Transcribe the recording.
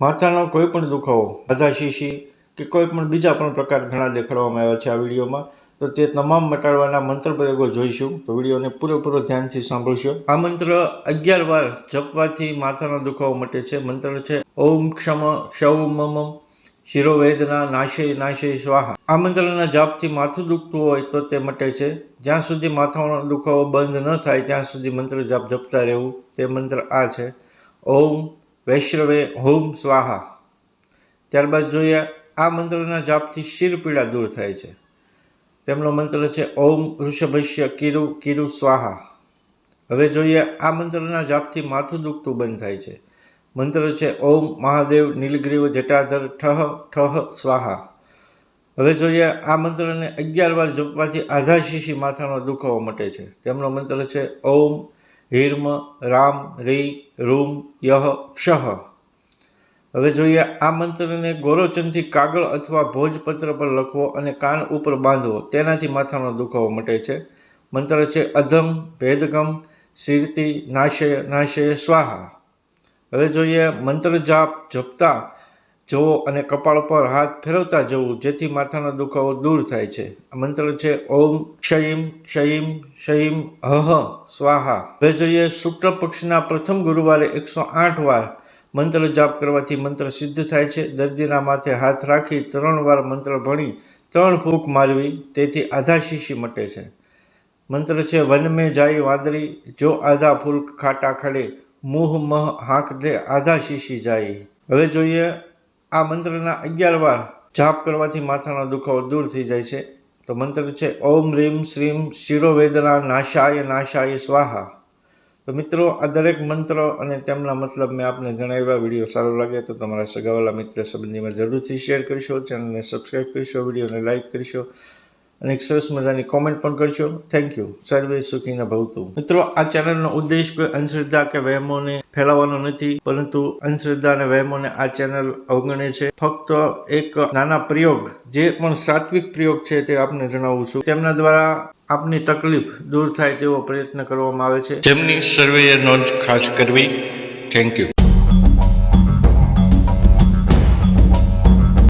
માથાનો કોઈ પણ દુખાવો આધા શીશી કે કોઈ પણ બીજા પણ પ્રકાર ઘણા દેખાડવામાં આવ્યા છે આ વિડીયોમાં, તો તે તમામ મટાડવાના મંત્ર પ્રયોગો જોઈશું. તો વિડીયોને પૂરેપૂરો ધ્યાનથી સાંભળશો. આ મંત્ર અગિયાર વાર જપવાથી માથાનો દુખાવો મટે છે. મંત્ર છે, ઓમ ક્ષમ, ક્ષૌ મમ, શિરોવેદના નાશે નાશે સ્વાહા. આ મંત્રના જાપથી માથું દુખતું હોય તો તે મટે છે. જ્યાં સુધી માથાનો દુખાવો બંધ ન થાય, ત્યાં સુધી મંત્ર જાપ જપતા રહેવું. તે મંત્ર આ છે, ઓમ વૈશ્રવે હોમ સ્વાહા. ત્યારબાદ જોઈએ આ મંત્રના જાપથી શિર પીડા દૂર થાય છે. તેમનો મંત્ર છે, ઓમ ઋષભશ્ય કિરુ કિરુ સ્વાહા. હવે જોઈએ આ મંત્રના જાપથી માથું દુખતું બંધ થાય છે. મંત્ર છે, ઓમ મહાદેવ નીલગ્રીવ જટાધર ઠહ ઠહ સ્વાહા. હવે જોઈએ આ મંત્રને અગિયાર વાર જપવાથી આધા શીશી માથાનો દુખાવો મટે છે. તેમનો મંત્ર છે, ઓમ હિર્મ, રામ, રી, રૂમ, યહ, ક્ષહ. હવે જોઈએ આ મંત્રને ગોરોચનથી કાગળ અથવા ભોજપત્ર પર લખવો અને કાન ઉપર બાંધવો. તેનાથી માથાનો દુખાવો મટે છે. મંત્ર છે અધમ, ભેદગમ, શીરતી, નાશય નાશય, સ્વાહા. હવે જોઈએ મંત્ર જાપ જપતા જવો અને કપાળ પર હાથ ફેરવતા જવું, જેથી માથાનો દુખાવો દૂર થાય છે. આ મંત્ર છે, ઓમ ક્ષયિમ ક્ષયિમ ક્ષયમ હહ સ્વાહા. હવે જોઈએ શુક્લ પક્ષના પ્રથમ ગુરુવારે એકસો આઠ વાર મંત્ર જાપ કરવાથી મંત્ર સિદ્ધ થાય છે. દર્દીના માથે હાથ રાખી ત્રણ વાર મંત્ર ભણી ત્રણ ફૂંક મારવી, તેથી આધા શીશી મટે છે. મંત્ર છે, વન મેં જાય વાદળી જો આધા ફૂલ ખાટા ખડે, મુહ મહ હાંક દે, આધા શીશી જાય હવે જોઈએ આ મંત્રના અગિયાર વાર જાપ કરવાથી માથાનો દુખાવો દૂર થઈ જાય છે. તો મંત્ર છે, ઓમ રીમ શ્રીમ શિરોવેદના નાશાય નાશાય સ્વાહા. તો મિત્રો, આ દરેક મંત્ર અને તેમના મતલબ મેં આપને જણાવ્યા, વીડિયો સારો લાગે તો તમારા સગાવાલા મિત્ર સંબંધીમાં જરૂરથી શેર કરશો, ચેનલને સબસ્ક્રાઈબ કરશો, વિડીયોને લાઇક કરશો. અને એક સરસ મજાની કોમેન્ટ પણ કરશો થેન્ક યુ સર્વે સુખીના ભવતું. મિત્રો, આ ચેનલનો ઉદ્દેશ કોઈ અંધશ્રદ્ધા કે વહેમોને ફેલાવવાનો નથી, પરંતુ અંધશ્રદ્ધા અને વહેમોને આ ચેનલ અવગણે છે. ફક્ત એક નાના પ્રયોગ, જે પણ સાત્વિક પ્રયોગ છે તે આપને જણાવું છું. તેમના દ્વારા આપની તકલીફ દૂર થાય તેવો પ્રયત્ન કરવામાં આવે છે. તેમની સર્વેએ નોંધ ખાસ કરવી. Thank you